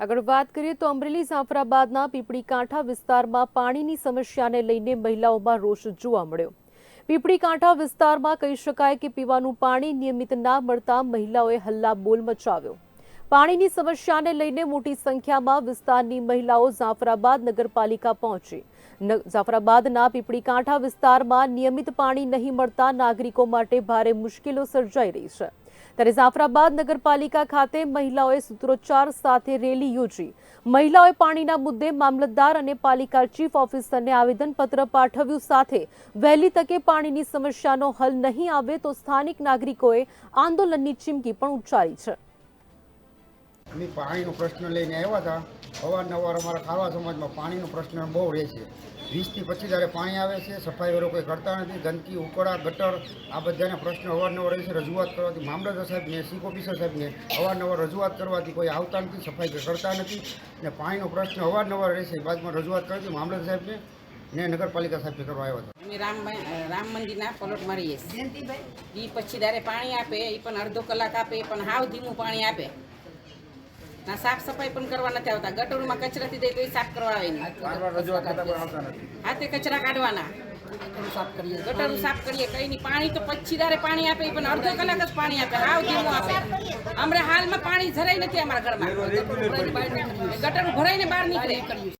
આગળ વાત કરીએ તો અમરેલી જાફરાબાદના પીપળી કાંઠા વિસ્તારમાં પાણીની સમસ્યાને લઈને મહિલાઓમાં રોષ જોવા મળ્યો. પીપળી કાંઠા વિસ્તારમાં કહી શકાય કે પીવાનું પાણી નિયમિત ના મળતા મહિલાઓએ હલ્લા બોલ મચાવ્યો. પાણીની સમસ્યાને લઈને મોટી સંખ્યામાં વિસ્તારની મહિલાઓ જાફરાબાદ નગરપાલિકા પહોંચી. જાફરાબાદના પીપળી કાંઠા વિસ્તારમાં નિયમિત પાણી નહીં મળતા નાગરિકો માટે ભારે મુશ્કેલીઓ સર્જાઈ રહી છે. ત્યારે જાફરાબાદ નગરપાલિકા ખાતે મહિલાઓએ સૂત્રોચ્ચાર સાથે રેલી યોજી. મહિલાઓએ પાણીના મુદ્દે મામલતદાર અને પાલિકા ચીફ ઓફિસરને આવેદનપત્ર પાઠવ્યું સાથે, વહેલી તકે પાણીની સમસ્યાનો હલ નહીં આવે તો સ્થાનિક નાગરિકોએ આંદોલનની ચીમકી પણ ઉચ્ચારી છે. અમે પાણીનો પ્રશ્ન લઈને આવ્યા હતા. અવારનવાર અમારા ખાવા સમાજમાં પાણીનો પ્રશ્ન બહુ રહે છે. વીસથી પચીસ હજારે પાણી આવે છે સફાઈ વેરો કોઈ કરતા નથી ગંદકી ઉકળા ગટર આ બધાના પ્રશ્ન અવારનવાર રહે છે રજૂઆત કરવાથી મામલતદાર સાહેબને ચીફ ઓફિસર સાહેબને અવારનવાર રજૂઆત કરવાથી કોઈ આવતા નથી સફાઈ કોઈ કરતા નથી ને પાણીનો પ્રશ્ન અવારનવાર રહે છે. બાદમાં રજૂઆત કરતી મામલતદાર સાહેબને ને નગરપાલિકા સાહેબ કરવા આવ્યા હતા. અમે રામ રામ મંદિરના પલોટ મારીએ છીએ. એ પછી દારે પાણી આપે એ પણ અડધો કલાક આપે પણ હાવ ધીમું પાણી આપે. ના સાફ સફાઈ પણ કરવા નથી આવતા. ગટરમાં કચરાથી દે તો એ સાફ કરવા આવે નહીં. કચરા કાઢવાના. ગટરું સાફ કરીએ કઈ નહીં. પાણી તો પછી દારે પાણી આપે પણ અડધો કલાક જ પાણી આપે. હાવ ધીમું આપે. હમણાં હાલમાં પાણી જરાય નથી અમારા ઘરમાં. ગટરું ભરાઈને બહાર નીકળે.